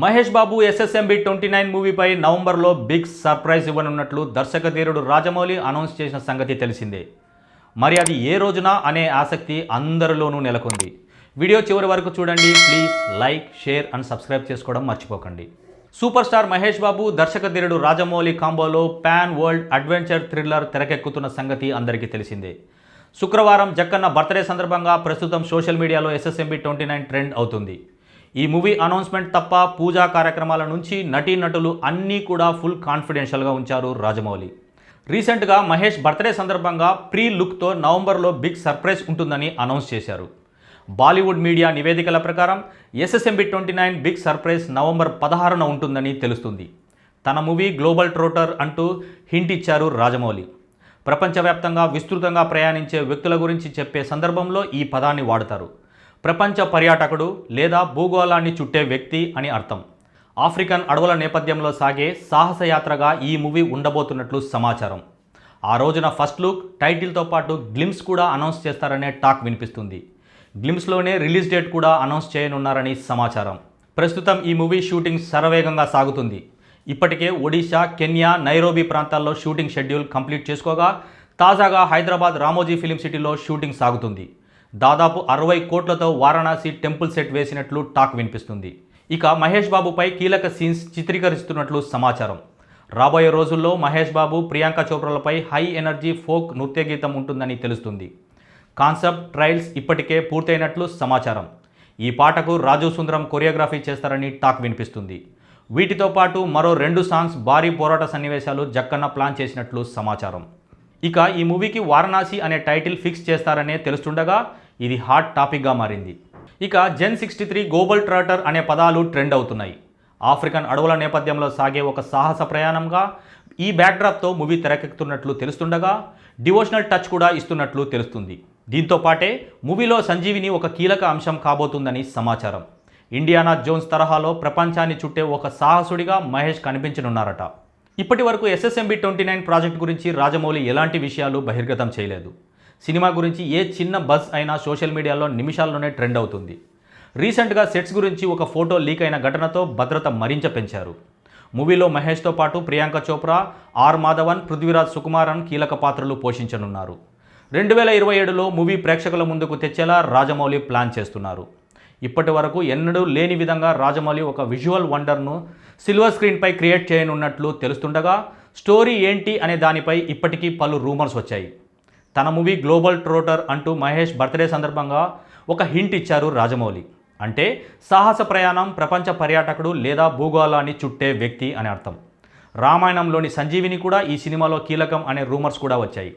Mahesh Babu SSMB twenty nine మూవీపై నవంబర్లో big surprise ఇవ్వనున్నట్లు దర్శకధీరుడు రాజమౌళి అనౌన్స్ చేసిన సంగతి తెలిసిందే. మరి అది ఏ రోజున అనే ఆసక్తి అందరిలోనూ నెలకొంది. వీడియో చివరి వరకు చూడండి. Please like share and subscribe చేసుకోవడం మర్చిపోకండి. సూపర్ స్టార్ మహేష్ బాబు దర్శకధీరుడు రాజమౌళి కాంబోలో పాన్ వరల్డ్ అడ్వెంచర్ థ్రిల్లర్ తెరకెక్కుతున్న సంగతి అందరికీ తెలిసిందే. శుక్రవారం జక్కన్న బర్త్డే సందర్భంగా ప్రస్తుతం సోషల్ మీడియాలో ఎస్ఎస్ఎంబి ట్వంటీ నైన్ ట్రెండ్ అవుతుంది. ఈ మూవీ అనౌన్స్మెంట్ తప్ప పూజా కార్యక్రమాల నుంచి నటీనటులు అన్నీ కూడా ఫుల్ కాన్ఫిడెన్షియల్గా ఉంచారు రాజమౌళి. రీసెంట్గా మహేష్ బర్త్డే సందర్భంగా ప్రీ లుక్తో నవంబర్లో బిగ్ సర్ప్రైజ్ ఉంటుందని అనౌన్స్ చేశారు. బాలీవుడ్ మీడియా నివేదికల ప్రకారం SSMB twenty nine big surprise November పదహారున ఉంటుందని తెలుస్తుంది. తన మూవీ గ్లోబల్ ట్రోటర్ అంటూ హింట్ ఇచ్చారు రాజమౌళి. ప్రపంచవ్యాప్తంగా విస్తృతంగా ప్రయాణించే వ్యక్తుల గురించి చెప్పే సందర్భంలో ఈ పదాన్ని వాడతారు. ప్రపంచ పర్యాటకుడు లేదా భూగోళాన్ని చుట్టే వ్యక్తి అని అర్థం. ఆఫ్రికన్ అడవుల నేపథ్యంలో సాగే సాహసయాత్రగా ఈ మూవీ ఉండబోతున్నట్లు సమాచారం. ఆ రోజున ఫస్ట్ లుక్ టైటిల్తో పాటు గ్లిమ్స్ కూడా అనౌన్స్ చేస్తారనే టాక్ వినిపిస్తుంది. గ్లిమ్స్లోనే రిలీజ్ డేట్ కూడా అనౌన్స్ చేయనున్నారని సమాచారం. ప్రస్తుతం ఈ మూవీ షూటింగ్ శరవేగంగా సాగుతుంది. ఇప్పటికే ఒడిశా కెన్యా నైరోబీ ప్రాంతాల్లో షూటింగ్ షెడ్యూల్ కంప్లీట్ చేసుకోగా తాజాగా హైదరాబాద్ రామోజీ ఫిలిం సిటీలో షూటింగ్ సాగుతుంది. దాదాపు అరవై కోట్లతో వారణాసి టెంపుల్ సెట్ వేసినట్లు టాక్ వినిపిస్తుంది. ఇక మహేష్ బాబుపై కీలక సీన్స్ చిత్రీకరిస్తున్నట్లు సమాచారం. రాబోయే రోజుల్లో మహేష్ బాబు ప్రియాంక చోప్రాలపై హై ఎనర్జీ ఫోక్ నృత్య గీతం ఉంటుందని తెలుస్తుంది. కాన్సెప్ట్ ట్రయల్స్ ఇప్పటికే పూర్తయినట్లు సమాచారం. ఈ పాటకు రాజు సుందరం కొరియోగ్రఫీ చేస్తారని టాక్ వినిపిస్తుంది. వీటితో పాటు మరో రెండు సాంగ్స్ భారీ పోరాట సన్నివేశాలు జక్కన్న ప్లాన్ చేసినట్లు సమాచారం. ఇక ఈ మూవీకి వారణాసి అనే టైటిల్ ఫిక్స్ చేస్తారనే తెలుస్తుండగా ఇది హాట్ టాపిక్గా మారింది. ఇక Gen sixty three global trotter అనే పదాలు ట్రెండ్ అవుతున్నాయి. ఆఫ్రికన్ అడవుల నేపథ్యంలో సాగే ఒక సాహస ప్రయాణంగా ఈ బ్యాక్డ్రాప్తో మూవీ తెరకెక్కుతున్నట్లు తెలుస్తుండగా డివోషనల్ టచ్ కూడా ఇస్తున్నట్లు తెలుస్తుంది. దీంతో పాటే మూవీలో సంజీవిని ఒక కీలక అంశం కాబోతుందని సమాచారం. ఇండియానా జోన్స్ తరహాలో ప్రపంచాన్ని చుట్టే ఒక సాహసుడిగా మహేష్ కనిపించనున్నారట. ఇప్పటి వరకు ఎస్ఎస్ఎంబి ట్వంటీ నైన్ ప్రాజెక్ట్ గురించి రాజమౌళి ఎలాంటి విషయాలు బహిర్గతం చేయలేదు. సినిమా గురించి ఏ చిన్న బజ్ అయినా సోషల్ మీడియాలో నిమిషాల్లోనే ట్రెండ్ అవుతుంది. రీసెంట్గా సెట్స్ గురించి ఒక ఫోటో లీక్ అయిన ఘటనతో భద్రత మరింత పెంచారు. మూవీలో మహేష్తో పాటు ప్రియాంక చోప్రా ఆర్ మాధవన్ పృథ్వీరాజ్ సుకుమారన్ కీలక పాత్రలు పోషించనున్నారు. రెండు వేల ఇరవై ఏడులో మూవీ ప్రేక్షకుల ముందుకు తెచ్చేలా రాజమౌళి ప్లాన్ చేస్తున్నారు. ఇప్పటి వరకు ఎన్నడూ లేని విధంగా రాజమౌళి ఒక విజువల్ వండర్ను సిల్వర్ స్క్రీన్పై క్రియేట్ చేయనున్నట్లు తెలుస్తుండగా స్టోరీ ఏంటి అనే దానిపై ఇప్పటికీ పలు రూమర్స్ వచ్చాయి. తన మూవీ గ్లోబల్ ట్రోటర్ అంటూ మహేష్ బర్త్డే సందర్భంగా ఒక హింట్ ఇచ్చారు రాజమౌళి. అంటే సాహస ప్రయాణం ప్రపంచ పర్యాటకుడు లేదా భూగోళాన్ని చుట్టే వ్యక్తి అని అర్థం. రామాయణంలోని సంజీవిని కూడా ఈ సినిమాలో కీలకం అనే రూమర్స్ కూడా వచ్చాయి.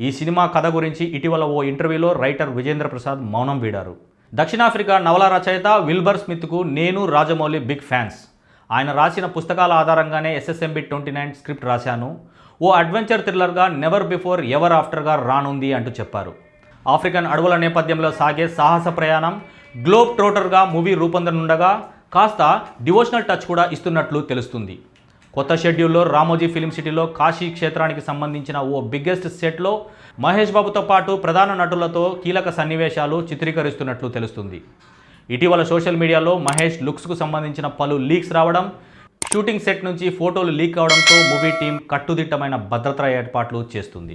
ఈ సినిమా కథ గురించి ఇటీవల ఓ ఇంటర్వ్యూలో రైటర్ విజేంద్ర ప్రసాద్ మౌనం వీడారు. దక్షిణాఫ్రికా నవల రచయిత విల్బర్ స్మిత్కు నేను రాజమౌళి బిగ్ ఫ్యాన్స్. ఆయన రాసిన పుస్తకాల ఆధారంగానే ఎస్ఎస్ఎంబి ట్వంటీ నైన్ స్క్రిప్ట్ రాశాను. ఓ అడ్వెంచర్ థ్రిల్లర్గా నెవర్ బిఫోర్ ఎవర్ ఆఫ్టర్గా రానుంది అంటూ చెప్పారు. ఆఫ్రికన్ అడవుల నేపథ్యంలో సాగే సాహస ప్రయాణం గ్లోబ్ ట్రోటర్గా మూవీ రూపొందనుండగా కాస్త డివోషనల్ టచ్ కూడా ఇస్తున్నట్లు తెలుస్తుంది. కొత్త షెడ్యూల్లో రామోజీ ఫిలిం సిటీలో కాశీ క్షేత్రానికి సంబంధించిన ఓ బిగ్గెస్ట్ సెట్లో మహేష్ బాబుతో పాటు ప్రధాన నటులతో కీలక సన్నివేశాలు చిత్రీకరిస్తున్నట్లు తెలుస్తుంది. ఇటీవల సోషల్ మీడియాలో మహేష్ లుక్స్కు సంబంధించిన పలు లీక్స్ రావడం షూటింగ్ సెట్ నుంచి ఫోటోలు లీక్ అవడంతో మూవీ టీం కట్టుదిట్టమైన భద్రతా ఏర్పాట్లు చేస్తుంది.